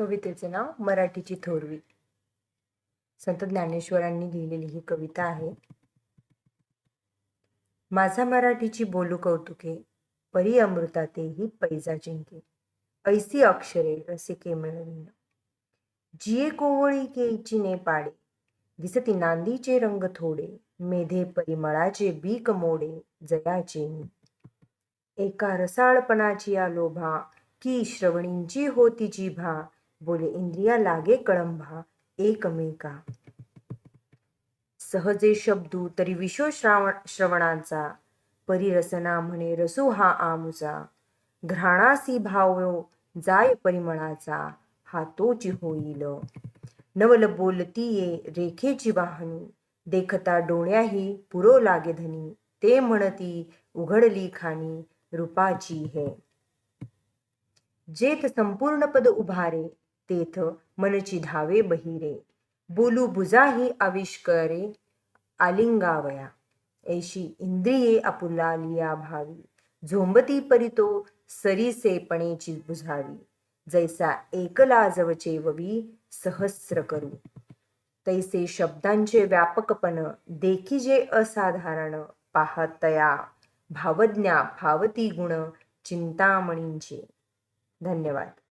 कवितेचे नाव मराठीची थोरवी. संत ज्ञानेश्वरांनी लिहिलेली ही कविता आहे माझा मराठीची बोलू कौतुके परी अमृतातेही पैजा जिंके ऐसी अक्षरे रसिके मिळविन. जिये कोवळी केईची पाडे दिसती नांदीचे रंग थोडे मेधे परिमळाचे बीक मोडे जयाचे एका रसाळपणाची या लोभा की श्रवणींची होती जिभा बोले इंद्रिया लागे कळंभा एकमेका. सहजे शब्दू तरी विशो श्रावण श्रवणाचा परिरसना म्हणे रसू हा आमुचा घ्राणासी भावो जाय परिमळाचा हा तोची होईल. नवल बोलती ये रेखेची वाहनी देखता डोळ्याही पुरो लागे धनी ते म्हणती उघडली खाणी रूपाची हे. जेथ संपूर्ण पद उभारे तेथ मनची धावे बहिरे. बोलू बुजाही आविष्करे आलिंगावया. ऐशी इंद्रिये आपुलालिया भावी. झोंबती परितो सरीसेपणेची बुझावी. जैसा एकला जवचे ववी सहस्र करू. तैसे शब्दांचे व्यापकपण देखी जे असाधारण पाहतया. भावज्ञा भावती गुण चिंतामणींचे. धन्यवाद.